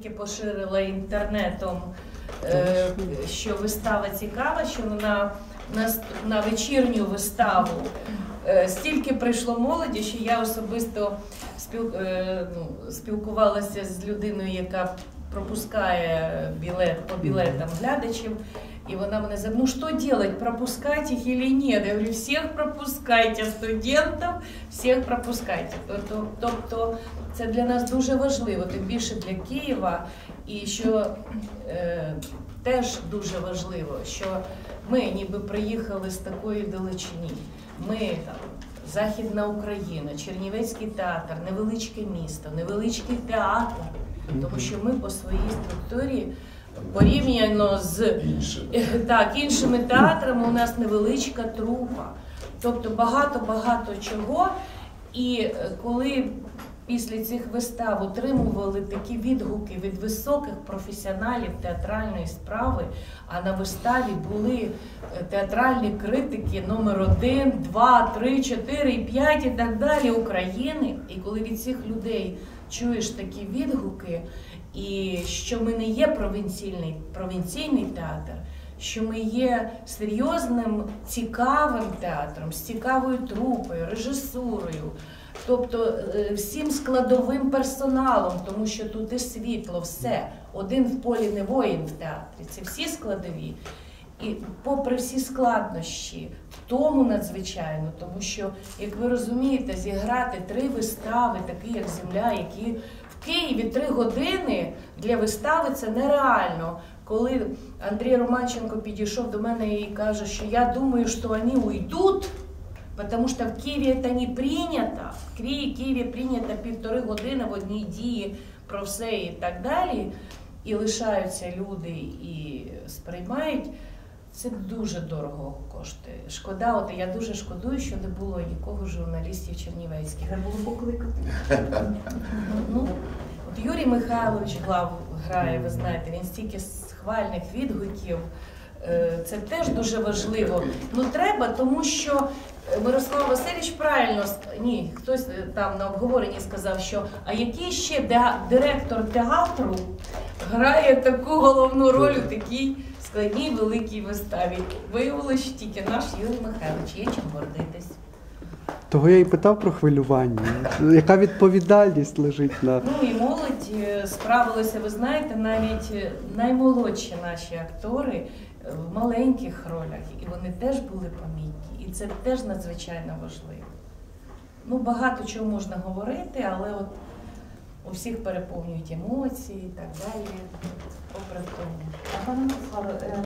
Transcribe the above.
настільки поширила інтернетом, е, що вистава цікава, що вона на, на вечірню виставу е, стільки прийшло молоді, що я особисто е, ну, спілкувалася з людиною, яка пропускає білет по білетам глядачів. И вона мене запитала, ну что делать, пропускать их или нет? Я говорю, всех пропускайте студентів, всіх пропускайте. Тобто, тобто це для нас дуже важливо, тим більше для Києва. І що е, теж дуже важливо, що ми ніби приїхали з такої далечині. Ми там Західна Україна, Чернівецький театр, невеличке місто, невеличкий театр, тому що ми по своїй структурі порівняно з Так, іншими театрами у нас невеличка трупа. Тобто багато-багато чого. І е, коли після цих вистав отримували такі відгуки від високих професіоналів театральної справи, а на виставі були е, театральні критики номер один, два, три, чотири, і п'ять і так далі України. І коли від цих людей чуєш такі відгуки, і що ми не є провінційний, провінційний театр, що ми є серйозним, цікавим театром, з цікавою трупою, режисурою, тобто е, всім складовим персоналом, тому що тут і світло, все. Один в полі не воїн в театрі. Це всі складові. І попри всі складнощі, в тому надзвичайно, тому що, як ви розумієте, зіграти три вистави, такі як Земля, які в Києві три години для вистави це нереально. Коли Андрій Романченко підійшов до мене і каже, що я думаю, що вони уйдуть, потому что в Киеве это не прийнято. В Ки- Києві прийнято півтори години в одній дії про все і так далі. І лишаються люди і сприймають. Це дуже дорого коштує. Шкода, от я дуже шкодую, що не було нікого журналістів чернівецьких. Треба було покликати. Ну, от Юрій Михайлович Глав грає, ви знаєте, він стільки схвальних відгуків. Е, Це теж дуже важливо. Ну треба, тому що е, Мирослав Васильович правильно ні, хтось е, там на обговоренні сказав, що а який ще директор театру грає таку головну роль у такій складній великій виставі. Виявилося, що тільки наш Юрій Михайлович є чим гордитись. Того я і питав про хвилювання. Яка відповідальність лежить на Ну і молодь е, справилася, ви знаєте, навіть е, наймолодші наші актори е, в маленьких ролях, і вони теж були помітні. І це теж надзвичайно важливо. Ну, багато чого можна говорити, але от у всіх переповнюють емоції і так далі. Попри тому. А пане Мирославе, е,